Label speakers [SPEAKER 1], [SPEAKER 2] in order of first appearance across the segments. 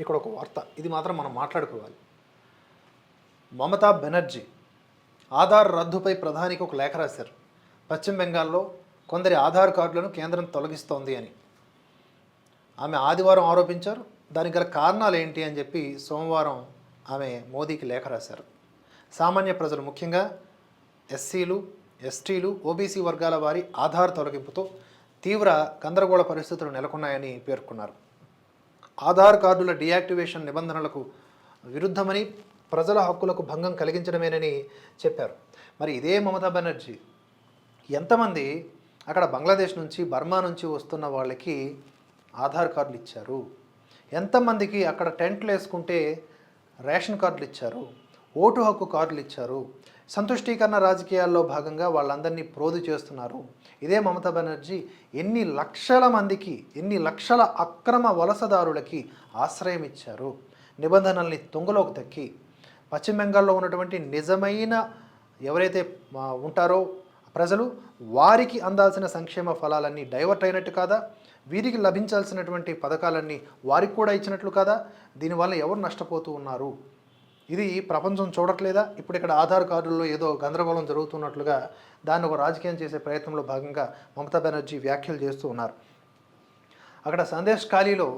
[SPEAKER 1] ఇక్కడ ఒక వార్త. ఇది మాత్రం మనం మాట్లాడుకోవాలి. మమతా బెనర్జీ ఆధార్ రద్దుపై ప్రధానికి ఒక లేఖ రాశారు. పశ్చిమ బెంగాల్లో కొందరి ఆధార్ కార్డులను కేంద్రం తొలగిస్తోంది అని. ఆమె ఆదివారం ఆరోపించారు. దానికి గల కారణాలు ఏంటి అని చెప్పి సోమవారం ఆమె మోదీకి లేఖ రాశారు. సామాన్య ప్రజలు ముఖ్యంగా ఎస్సీలు ఎస్టీలు ఓబీసీ వర్గాల వారి ఆధార్ తొలగింపుతో తీవ్ర గందరగోళ పరిస్థితులు నెలకొన్నాయని పేర్కొన్నారు. ఆధార్ కార్డుల డియాక్టివేషన్ నిబంధనలకు విరుద్ధమని ప్రజల హక్కులకు భంగం కలిగించడమేనని చెప్పారు. మరి ఇదే మమతా బెనర్జీ. ఎంతమంది అక్కడ బంగ్లాదేశ్ నుంచి బర్మా నుంచి వస్తున్న వాళ్ళకి ఆధార్ కార్డులు ఇచ్చారు? ఎంతమందికి అక్కడ టెంట్లు వేసుకుంటే రేషన్ కార్డులు ఇచ్చారు? ఓటు హక్కు కార్డులు ఇచ్చారు? సంతుష్టీకరణ రాజకీయాల్లో భాగంగా వాళ్ళందరినీ ప్రోధి చేస్తున్నారు. ఇదే మమతా బెనర్జీ ఎన్ని లక్షల మందికి ఎన్ని లక్షల అక్రమ వలసదారులకి ఆశ్రయం ఇచ్చారు? నిబంధనల్ని తుంగలోకి తక్కి పశ్చిమ బెంగాల్లో ఉన్నటువంటి నిజమైన ఎవరైతే ఉంటారో ప్రజలు వారికి అందాల్సిన సంక్షేమ ఫలాలన్నీ డైవర్ట్ అయినట్టు కాదా? వీరికి లభించాల్సినటువంటి పథకాలన్నీ వారికి కూడా ఇచ్చినట్లు కాదా? దీనివల్ల ఎవరు నష్టపోతూ ఉన్నారు? ఇది ప్రపంచం చూడట్లేదా? ఇప్పుడు ఇక్కడ ఆధార్ కార్డుల్లో ఏదో గందరగోళం జరుగుతున్నట్లుగా దాన్ని ఒక రాజకీయం చేసే ప్రయత్నంలో భాగంగా మమతా బెనర్జీ వ్యాఖ్యలు చేస్తూ ఉన్నారు. అక్కడ సందేశ్ ఖాళీలో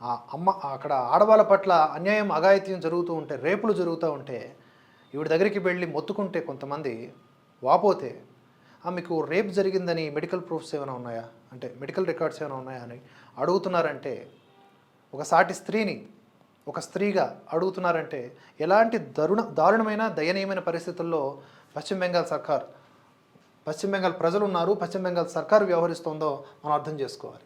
[SPEAKER 1] ఆ అమ్మ అక్కడ ఆడవాళ్ళ పట్ల అన్యాయం అఘాయిత్యం జరుగుతూ ఉంటే రేపులు జరుగుతూ ఉంటే ఈవిడ దగ్గరికి వెళ్ళి మొత్తుకుంటే కొంతమంది వాపోతే "ఆ, మీకు రేప్ జరిగిందని మెడికల్ ప్రూఫ్స్ ఏమైనా ఉన్నాయా? అంటే మెడికల్ రికార్డ్స్ ఏమైనా ఉన్నాయా? అని అడుగుతున్నారంటే ఒక సాటి స్త్రీని ఒక స్త్రీగా అడుగుతున్నారంటే ఎలాంటి దరుణ దారుణమైన దయనీయమైన పరిస్థితుల్లో పశ్చిమ బెంగాల్ సర్కార్ పశ్చిమ బెంగాల్ ప్రజలు ఉన్నారు పశ్చిమ బెంగాల్ సర్కారు వ్యవహరిస్తుందో మనం అర్థం చేసుకోవాలి.